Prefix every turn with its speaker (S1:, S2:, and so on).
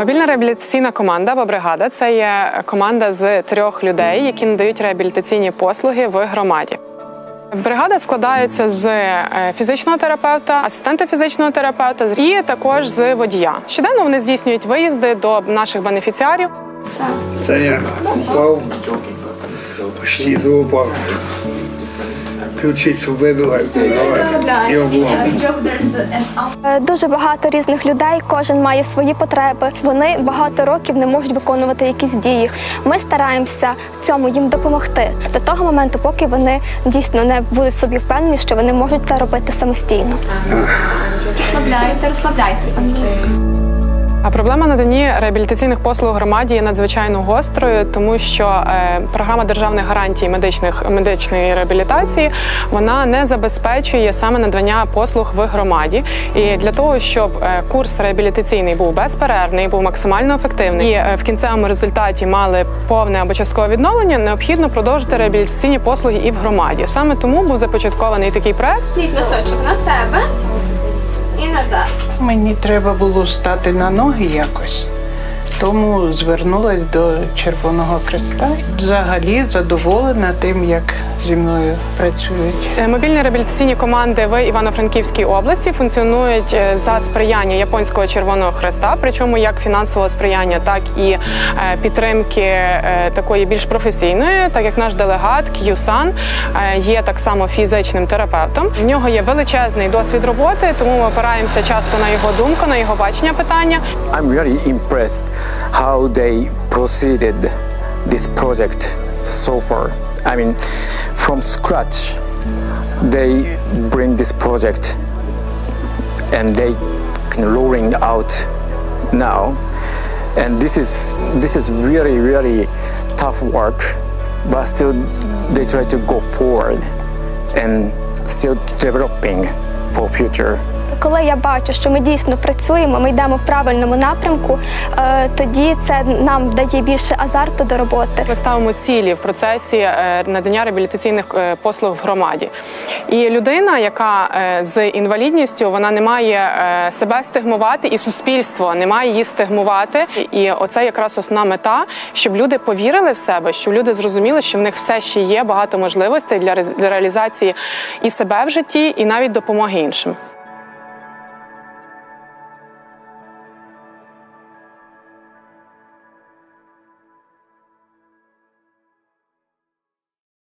S1: Мобільна реабілітаційна команда або бригада це є команда з трьох людей, які надають реабілітаційні послуги в громаді. Бригада складається з е, фізичного терапевта, асистента фізичного терапевта і також з водія. Щоденно вони здійснюють виїзди до наших бенефіціарів.
S2: Це я упав, почти до упав. Ключицю вибила і облом.
S3: Е, Дуже багато різних людей, кожен має свої потреби. Вони багато років не можуть виконувати якісь дії. Ми стараємося цьому їм допомогти до того моменту, поки вони дійсно не будуть собі впевнені, що вони можуть це робити самостійно.
S4: Розслабляйте, розслабляйте.
S1: А проблема наданні реабілітаційних послуг громаді є надзвичайно гострою, тому що е, програма державних гарантій медичних медичної реабілітації вона не забезпечує саме надання послуг в громаді. І для того, щоб е, курс реабілітаційний був безперервний, був максимально ефективний і е, в кінцевому результаті мали повне або часткове відновлення, необхідно продовжити реабілітаційні послуги і в громаді. Саме тому був започаткований такий проект.
S4: Носочок на себе і назад.
S5: Мені треба було стати на ноги якось. Тому звернулась до Червоного Хреста. Взагалі задоволена тим, як зі мною працюють.
S1: Е, Мобільні реабілітаційні команди в Івано-Франківській області функціонують е, за сприяння Японського Червоного Хреста, причому як фінансового сприяння, так і е, підтримки такої більш професійної, так як наш делегат К'юсан є так само фізичним терапевтом. В нього є величезний досвід роботи, тому ми опираємося часто на його думку, на його бачення питання.
S6: I'm really impressed how they proceeded this project so far. I mean, from scratch, they bring this project and they rolling out now. And this is this is really really tough work, but still they try to go forward and still developing for future.
S3: Коли я бачу, що ми дійсно працюємо, ми йдемо в правильному напрямку, е, тоді це нам дає більше азарту до роботи.
S1: Ми ставимо цілі в процесі е, надання реабілітаційних е, послуг в громаді. І людина, яка з інвалідністю, вона не має себе стигмувати, і суспільство не має її стигмувати. І оце якраз основна мета, щоб люди повірили в себе, щоб люди зрозуміли, що в них все ще є багато можливостей для реалізації і себе в житті, і навіть допомоги іншим.